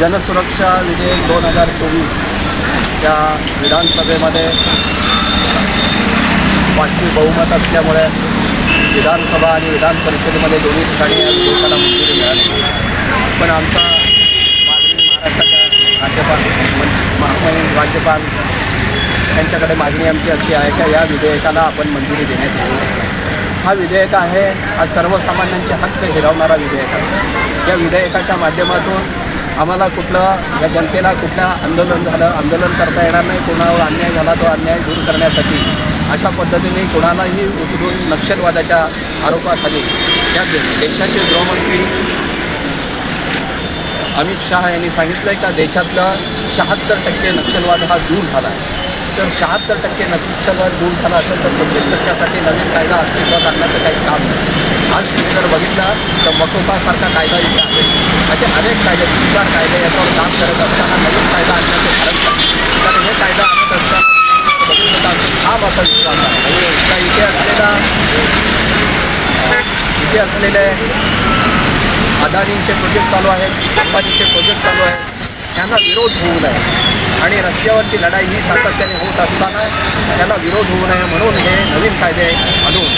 जनसुरक्षा विधेयक दोन हजार चोवीस या विधानसभेमध्ये पाचवी बहुमत असल्यामुळे विधानसभा आणि विधान परिषदेमध्ये दोन्ही ठिकाणी या विधेयकाला मंजुरी मिळाली. पण आमचा मागणी महाराष्ट्राच्या राज्यपाल महामहिम राज्यपाल यांच्याकडे मागणी आमची अशी आहे का या विधेयकाला आपण मंजुरी देण्यात यावी हा विधेयक आहे. हा सर्वसामान्यांचे हक्क हिरावणारा विधेयक आहे. या विधेयकाच्या माध्यमातून आम्हाला कुठलं या जनतेला कुठलं आंदोलन झालं आंदोलन करता येणार नाही कोणावर अन्याय झाला तो अन्याय दूर करण्यासाठी. अशा पद्धतीने कोणालाही उचलून नक्षलवादाच्या आरोपाखाली या देशाचे गृहमंत्री अमित शहा यांनी सांगितलं आहे का देशातलं शहात्तर टक्के नक्षलवाद हा दूर झाला आहे. तर शहात्तर टक्के नक्षलवाद दूर झाला असेल तर सव्वीस टक्क्यासाठी नवीन कायदा अस्तित्वात आणण्याचं काही काम नाही. आज तुम्ही जर बघितला तर मकोकासारखा कायदा इथे आहे. असे अनेक कायदे तीन चार कायदे याच्यावर काम करत असताना नवीन कायदा आणण्याचं कारण तर हे कायदा आणत असताना बघितलं हा माझा विश्वास आहे. म्हणजे का इथे असलेला इथे असलेले अदानींचे प्रोजेक्ट चालू आहेत अंबानीचे प्रोजेक्ट चालू आहेत त्यांना विरोध होऊ नये. आणि रस्त्यावरची लढाई ही सातत्याने होत असताना त्याला विरोध होऊ नये म्हणून हे नवीन कायदे आणून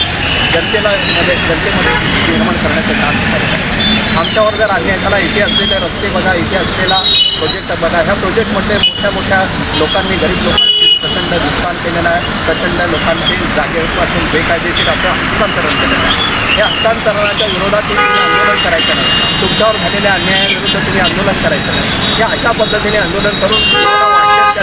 जनतेला मध्ये जनतेमध्ये निर्माण करण्याचं काम करत आमच्यावर जर आम्ही एखादा इथे असलेले रस्ते बघा इथे असलेला प्रोजेक्ट बघा. ह्या प्रोजेक्टमध्ये मोठ्या मोठ्या लोकांनी गरीब लोकांनी प्रचंड नुकसान केलेलं आहे. प्रचंड लोकांचे जागेपासून बेकायदेशीर असं हस्तांतरण केलेलं आहे. या हस्तांतरणाच्या विरोधात तुम्ही आंदोलन करायचं नाही. तुमच्यावर झालेल्या अन्यायाविरुद्ध तुम्ही आंदोलन करायचं नाही. या अशा पद्धतीने आंदोलन करून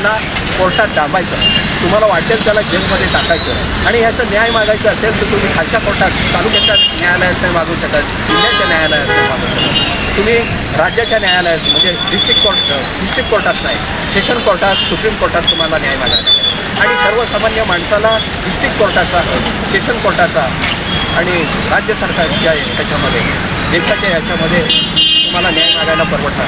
त्याला कोर्टात दाबायचं. तुम्हाला वाटेल त्याला जेलमध्ये टाकायचं. आणि ह्याचा न्याय मागायचं असेल तर तुम्ही खालच्या कोर्टात तालुक्याच्या न्यायालयात नाही मागू शकत जिल्ह्याच्या न्यायालयात नाही मागू शकत. तुम्ही राज्याच्या न्यायालयात म्हणजे डिस्ट्रिक्ट कोर्ट डिस्ट्रिक्ट कोर्टात नाही सेशन कोर्टात सुप्रीम कोर्टात तुम्हाला न्याय मागायला आणि सर्वसामान्य माणसाला डिस्ट्रिक्ट कोर्टाचा सेशन कोर्टाचा आणि राज्य सरकारच्या ह्याच्यामध्ये देशाच्या ह्याच्यामध्ये तुम्हाला न्याय मागायला परवडणार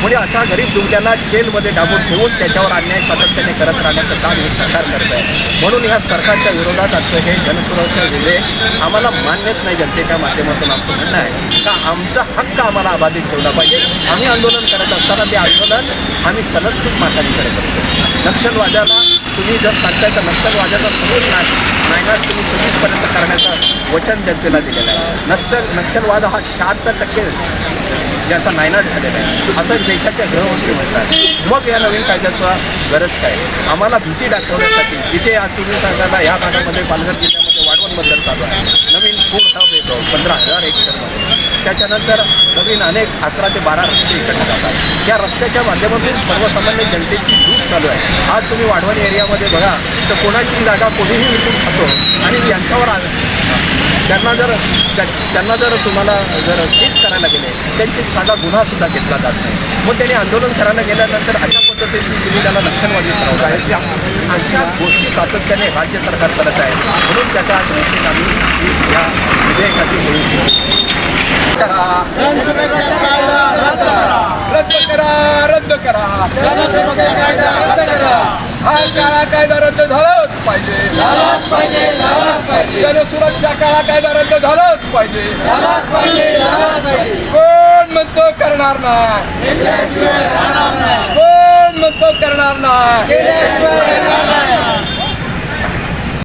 म्हणजे अशा गरीब दुबल्याला जेलमध्ये डाबून ठेवून त्याच्यावर अन्याय सातत्याने करत राहण्याचं काम हे सरकार करत आहे. म्हणून ह्या सरकारच्या विरोधात आजचं हे जनसुरक्षा विधेयक आम्हाला मान्यच नाही जनतेच्या माध्यमातून आमचं म्हणणं आहे. का आमचा हक्क आम्हाला अबाधित ठेवला पाहिजे? आम्ही आंदोलन करत असताना ते आंदोलन आम्ही सनदसूत मार्गाने करत असतो. नक्षलवाद्याला तुम्ही जर सांगताय तर नक्षलवाद्याचा समोर नाही. नायनाट तुम्ही चोवीसपर्यंत करण्याचं वचन जनतेला दिलेलं आहे. नक्षल नक्षलवाद हा शहात्तर टक्के याचा नायनाट झालेला आहे असं देशाच्या गृहमंत्री म्हणतात. मग या नवीन कायद्याचा गरज काय? आम्हाला भीती दाखवण्यासाठी इथे आज तुम्ही सांगायला या भागामध्ये पालघर जिल्ह्यामध्ये वाढवणबद्दल चालू आहे. नवीन फूड हब येतो पंधरा हजार एकरमध्ये त्याच्यानंतर नवीन अनेक अकरा ते बारा रस्ते इकडे जातात. या रस्त्याच्या माध्यमातून सर्वसामान्य जनतेची लूट चालू आहे. आज तुम्ही वाढवण एरियामध्ये बघा तर कोणाची जागा कोणीही विकून खातो आणि यांच्यावर त्यांना जर त्या- त्यांना जर तुम्हाला जर केस करायला गेले त्यांची साधा गुन्हासुद्धा घेतला जात नाही. मग त्यांनी आंदोलन करायला गेल्यानंतर अशा पद्धतीने तुम्ही त्याला नक्षलवादी ठरवत. आहे अशा गोष्टी सातत्याने राज्य सरकार करत आहे. म्हणून त्याच्या दृष्टीने आम्ही या विधेयकाची करा रद्द करा रद्द करा. रद्द करा जनसुरक्षा रद्द करा. हा काळा कायदा रद्द झालाच पाहिजे. झालाच पाहिजे. जनसुरक्षा काळा कायदा रद्द झालाच पाहिजे कोण म्हणतो करणार नाही? कोण म्हणतो करणार नाही.